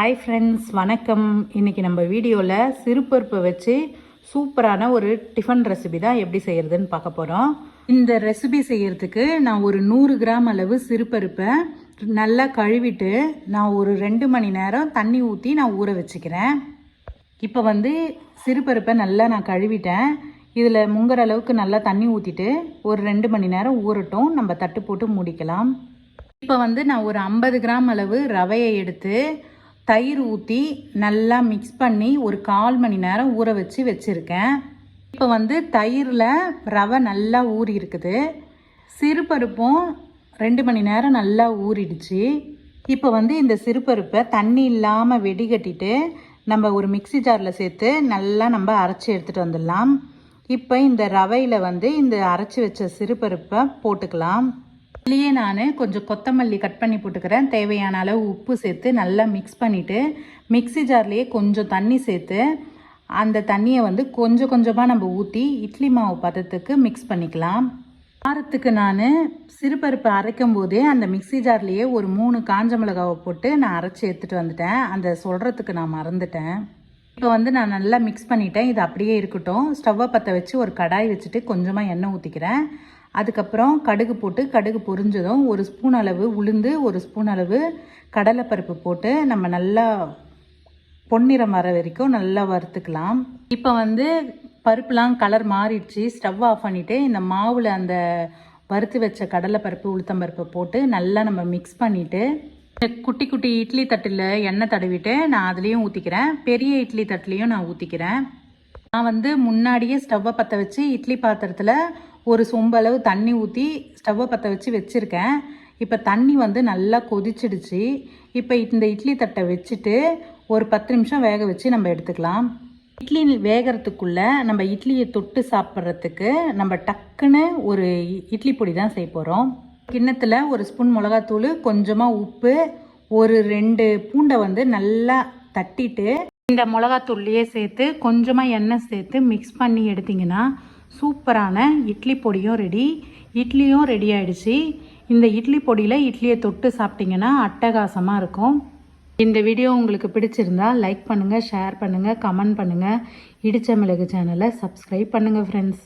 Hi friends வணக்கம். இன்றைக்கி நம்ம வீடியோவில் சிறுபருப்பை வச்சு சூப்பரான ஒரு டிஃபன் ரெசிபி தான் எப்படி செய்கிறதுன்னு பார்க்க போகிறோம் இந்த ரெசிபி செய்கிறதுக்கு நான் ஒரு நூறு கிராம் அளவு சிறுபருப்பை நல்லா கழுவிட்டு நான் ஒரு ரெண்டு மணி நேரம் தண்ணி ஊற்றி நான் ஊற வச்சுக்கிறேன். இப்போ வந்து சிறுபருப்பை நல்லா நான் கழுவிட்டேன். இதில் முங்குற அளவுக்கு நல்லா தண்ணி ஊற்றிட்டு ஒரு ரெண்டு மணி நேரம் ஊறட்டும். நம்ம தட்டு போட்டு மூடிக்கலாம். இப்போ வந்து நான் ஒரு ஐம்பது கிராம் அளவு ரவையை எடுத்து தயிர் ஊற்றி நல்லா மிக்ஸ் பண்ணி ஒரு கால் மணி நேரம் ஊற வச்சு வச்சுருக்கேன். இப்போ வந்து தயிரில் ரவை நல்லா ஊறி இருக்குது. சிறுபருப்பும் ரெண்டு மணி நேரம் நல்லா ஊறிடுச்சு. இப்போ வந்து இந்த சிறுபருப்பை தண்ணி இல்லாமல் வெடிகட்டிட்டு நம்ம ஒரு மிக்சி ஜாரில் சேர்த்து நல்லா நம்ம அரைச்சி எடுத்துகிட்டு வந்துடலாம். இப்போ இந்த ரவையில் வந்து இந்த அரைச்சி வச்ச சிறுபருப்பை போட்டுக்கலாம். இதுலேயே நான் கொஞ்சம் கொத்தமல்லி கட் பண்ணி போட்டுக்கிறேன். தேவையான அளவு உப்பு சேர்த்து நல்லா மிக்ஸ் பண்ணிவிட்டு மிக்ஸி ஜார்லேயே கொஞ்சம் தண்ணி சேர்த்து அந்த தண்ணியை வந்து கொஞ்சம் கொஞ்சமாக நம்ம ஊற்றி இட்லி மாவு பதத்துக்கு மிக்ஸ் பண்ணிக்கலாம். காரத்துக்கு நான் சிறுபருப்பு அரைக்கும் போதே அந்த மிக்ஸி ஜார்லேயே ஒரு மூணு காஞ்ச மிளகாவை போட்டு நான் அரைச்சி எடுத்துகிட்டு வந்துட்டேன். அந்த சொல்கிறதுக்கு நான் மறந்துட்டேன். இப்போ வந்து நான் நல்லா மிக்ஸ் பண்ணிட்டேன். இது அப்படியே இருக்கட்டும். ஸ்டவ்வை பற்ற வச்சு ஒரு கடாய் வச்சுட்டு கொஞ்சமாக எண்ணெய் ஊற்றிக்கிறேன் அதுக்கப்புறம் கடுகு போட்டு கடுகு பொரிஞ்சதும் ஒரு ஸ்பூன் அளவு உளுந்து ஒரு ஸ்பூன் அளவு கடலைப்பருப்பு போட்டு நம்ம நல்லா பொன்னிறம் வர வரைக்கும் நல்லா வறுத்துக்கலாம். இப்போ வந்து பருப்புலாம் கலர் மாறிடுச்சு. ஸ்டவ் ஆஃப் பண்ணிவிட்டு இந்த மாவில் அந்த வறுத்து வச்ச கடலைப்பருப்பு உளுத்தம்பருப்பை போட்டு நல்லா நம்ம மிக்ஸ் பண்ணிவிட்டு குட்டி குட்டி இட்லி தட்டில் எண்ணெய் தடவிட்டு நான் அதுலேயும் ஊற்றிக்கிறேன் பெரிய இட்லி தட்டுலேயும் நான் ஊற்றிக்கிறேன் நான் வந்து முன்னாடியே ஸ்டவ்வை பற்ற வச்சு இட்லி பாத்திரத்தில் ஒரு சொம்பளவு தண்ணி ஊற்றி ஸ்டவ்வை பற்ற வச்சு வச்சுருக்கேன். இப்போ தண்ணி வந்து நல்லா கொதிச்சிடுச்சு. இப்போ இந்த இட்லி தட்டை வச்சுட்டு ஒரு பத்து நிமிஷம் வேக வச்சு நம்ம எடுத்துக்கலாம். இட்லி வேகிறதுக்குள்ளே நம்ம இட்லியை தொட்டு சாப்பிட்றதுக்கு நம்ம டக்குன்னு ஒரு இட்லி பொடி தான் செய்ய போகிறோம் கிண்ணத்தில் ஒரு ஸ்பூன் மிளகாத்தூள் கொஞ்சமாக உப்பு ஒரு ரெண்டு பூண்டை வந்து நல்லா தட்டிட்டு இந்த மிளகாத்தூள்லையே சேர்த்து கொஞ்சமாக எண்ணெய் சேர்த்து மிக்ஸ் பண்ணி எடுத்திங்கன்னா சூப்பரான இட்லி பொடியும் ரெடி இட்லியும் ரெடி ஆயிடுச்சு. இந்த இட்லி பொடியில் இட்லியை தொட்டு சாப்பிட்டிங்கன்னா அட்டகாசமாக இருக்கும். இந்த வீடியோ உங்களுக்கு பிடிச்சிருந்தா லைக் பண்ணுங்கள் ஷேர் பண்ணுங்கள் கமெண்ட் பண்ணுங்கள் இடிச்ச மிளகு சேனலை சப்ஸ்கிரைப் பண்ணுங்கள் ஃப்ரெண்ட்ஸ்